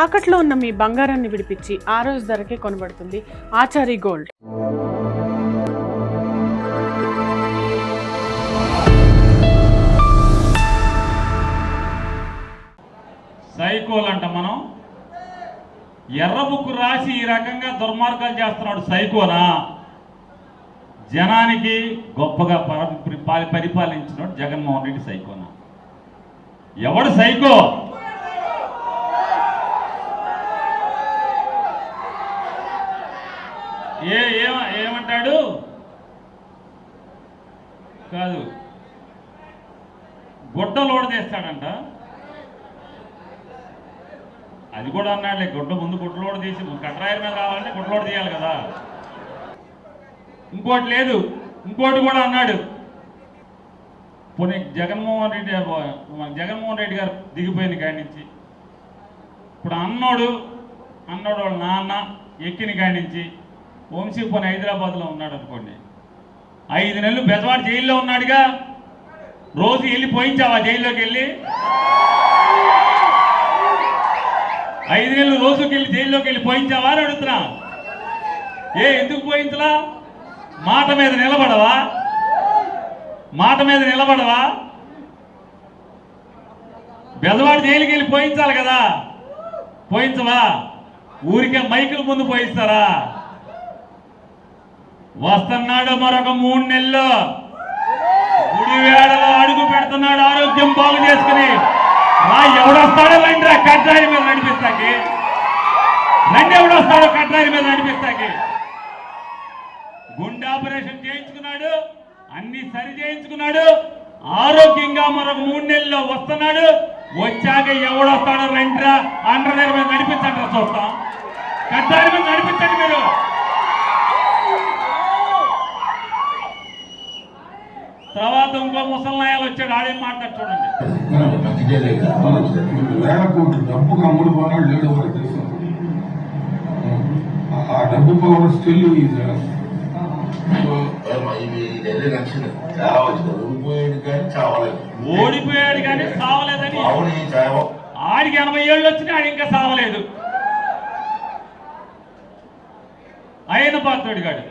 తాకట్లో ఉన్న మీ బంగారాన్ని విడిపించి ఆ రోజు ధరకే కొనబడుతుంది ఆచారి గోల్డ్. సైకోల్ అంట మనం. ఎర్ర బుక్ రాసి ఈ రకంగా దుర్మార్గాలు చేస్తున్నాడు సైకోనా? జనానికి గొప్పగా పర- పరిపాలించినాడు జగన్మోహన్ రెడ్డి సైకోనా? ఎవడు సైకో? కాదు. గుడ్డలు ఓడదీస్తాడంట అది కూడా అన్నాడులే గుడ్డ ముందు గుడ్డలోడ తీసి కట్రాయల మీద రావాలంటే గుడ్డలోడ తీయాలి కదా. ఇంకోటి లేదు. ఇంకోటి కూడా అన్నాడు. పోనీ జగన్మోహన్ రెడ్డి జగన్మోహన్ రెడ్డి గారు దిగిపోయింది కాడి నుంచి. ఇప్పుడు అన్నోడు అన్నోడు వాళ్ళ నాన్న ఎక్కిన కాడి నుంచి. వంశీ పోనీ హైదరాబాద్లో ఉన్నాడు అనుకోండి. ఐదు నెలలు బెజవాడ జైల్లో ఉన్నాడుగా. రోజు వెళ్ళి పోయించావా జైల్లోకి వెళ్ళి? ఐదు నెలలు రోజుకి వెళ్ళి జైల్లోకి వెళ్ళి పోయించావా అని అడుగుతున్నా. ఏ ఎందుకు పోయించలా? మాట మీద నిలబడవా? మాట మీద నిలబడవా? బెదవాడ జైలుకి వెళ్ళి పోయించాలి కదా. పోయించవా? ఊరికే మైకుల ముందు పోయిస్తారా? వస్తున్నాడు మరొక మూడు నెలలు. గుడివేడలో అడుగు పెడుతున్నాడు ఆరోగ్యం బాగు చేసుకుని. రా ఎవడొస్తాడో రండి రా కట్రాయి మీద నడిపిస్తాకి. రండి ఎవడొస్తాడో కట్రాయి మీద నడిపిస్తాకి. గుండె ఆపరేషన్ చేయించుకున్నాడు అన్ని సరి చేయించుకున్నాడు. ఆరోగ్యంగా మరొక మూడు నెలల్లో వస్తున్నాడు. వచ్చాక ఎవడొస్తాడో రండిరా అండర్ మీద నడిపించండి చూస్తాం. కట్టారి మీద నడిపించండి మీరు. తర్వాత ఇంకో ముసలనాయాలు వచ్చాడు ఆడే మాట్లాడు చూడండి. వేల కోట్లు డబ్బుకు అమ్ముడు పోనాడు లేడు తెలుసు ఆ డబ్బు పవర్ స్టిల్ కానీ ఓడిపోయాడు కానీ సావలేదని. ఆడికి ఎనభై ఏళ్ళు వచ్చినా ఆడు ఇంకా సావలేదు. ఆయన పాత్రుడు గాడు.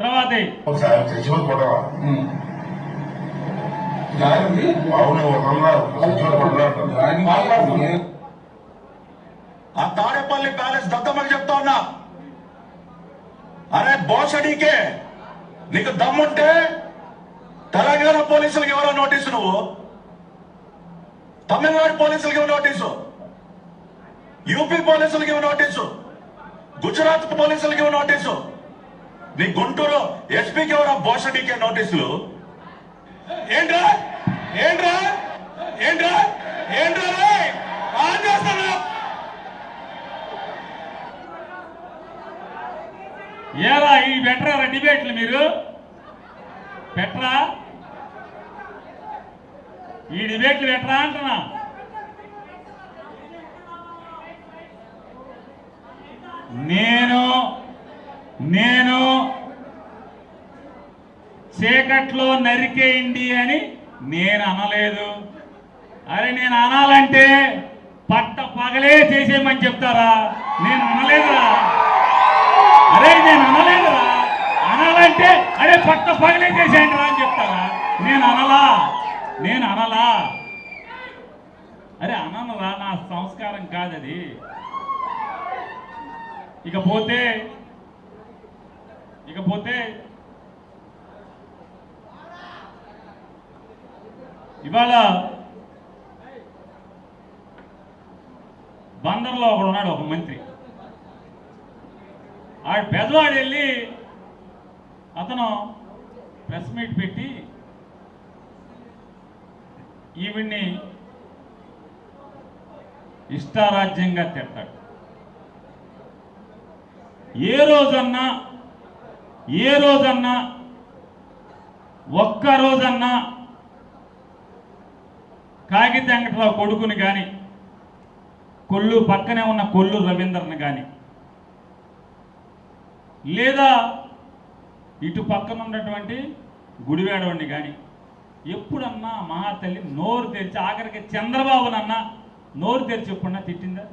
తర్వాత. ఒకసారి అవును ఆ తాడేపల్లి ప్యాలెస్ దద్దమ్మకి చెప్తా ఉన్నా. అరే బోసడీకే నీకు దమ్ముంటే తెలంగాణ పోలీసులకు ఎవరో నోటీసు నువ్వు? తమిళనాడు పోలీసులకు ఇవ్వ నోటీసు? యూపీ పోలీసులకు ఇవ్వ నోటీసు? గుజరాత్ పోలీసులకు ఇవ్వ నోటీసు? నీ గుంటూరు ఎస్పీకి బోష డీకే నోటీసులు? ఏంట్రా? ఏంట్రా? ఏంట్రా? ఏంట్రా ఆన్ ఏరా ఈ పెట్టరా డిబేట్లు మీరు? పెట్టరా ఈ డిబేట్లు పెట్టరా అంటున్నా? నేను నేను చీకట్లో నరికేయండి అని నేను అనలేదు. అరే నేను అనాలంటే పట్ట పగలే చేసేయమని చెప్తారా? నేను అనలేదురా. అరే నేను అనలేదురా. అనాలంటే అరే పట్ట పగలే చేసేయండి రా అని చెప్తారా? నేను అనలా. నేను అనలా. అరే అననురా నా సంస్కారం కాదది. ఇకపోతే ఇకపోతే ఇవాళ బందర్లో ఒకడు ఉన్నాడు ఒక మంత్రి. ఆ పెదవాడు వెళ్ళి అతను ప్రెస్ మీట్ పెట్టి ఈవిడ్ని ఇష్టారాజ్యంగా తిడతాడు. ఏ రోజన్నా ఏ రోజన్నా ఒక్క రోజన్నా కాగిత వెంకటరావు కొడుకుని కానీ కొల్లు పక్కనే ఉన్న కొల్లు రవీందర్ని కానీ లేదా ఇటు పక్కన ఉన్నటువంటి గుడివాడవాడిని కానీ ఎప్పుడన్నా మహాతల్లి నోరు తెరిచి ఆఖరికి చంద్రబాబునన్నా నోరు తెరిచి చెప్పకుండా తిట్టిందా?